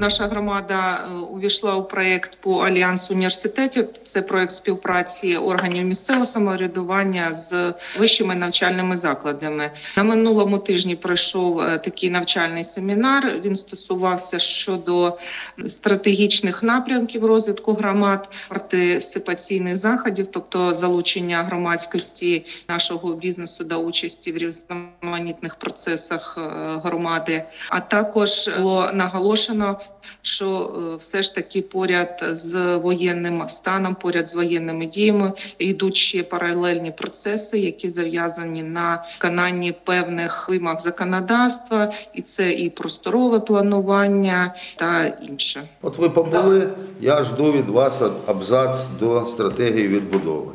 Наша громада е, увійшла у проєкт по альянсу університетів. Це проєкт співпраці органів місцевого самоврядування з вищими навчальними закладами. На минулому тижні пройшов е, такий навчальний семінар. Він стосувався щодо стратегічних напрямків розвитку громад, партисипаційних заходів, тобто залучення громадськості нашого бізнесу до участі в різноманітних процесах е, громади. А також було наголошено, що е, все ж таки поряд з воєнним станом, поряд з воєнними діями йдуть ще паралельні процеси, які зав'язані на виконанні певних вимог законодавства, і це і просторове планування та інше. От ви побули, я жду від вас абзац до стратегії відбудови.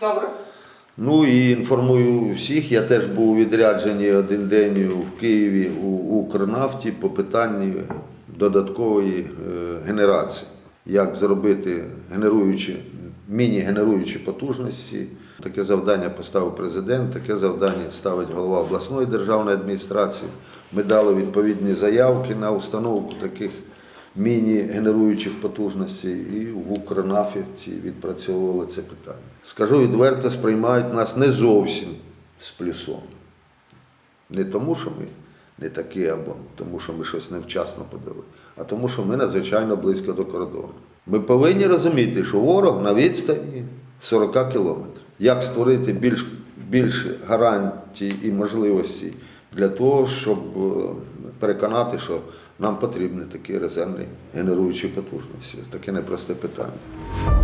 Добре. Ну і інформую всіх. Я теж був у відрядженні один день в Києві у Укрнафті по питанні додаткової е, генерації. Як зробити генеруючі, міні-генеруючі потужності. Таке завдання поставив президент, таке завдання ставить голова обласної державної адміністрації. Ми дали відповідні заявки на установку таких міні-генеруючих потужностей і в Укрнафті відпрацьовували це питання. Скажу відверто, сприймають нас не зовсім з плюсом. Не тому, що ми не такі, або тому, що ми щось невчасно подали, а тому, що ми надзвичайно близько до кордону. Ми повинні розуміти, що ворог на відстані 40 кілометрів. Як створити більш, більше гарантій і можливостей для того, щоб е, переконати, що нам потрібні такі резервні генеруючі потужності. Таке непросте питання.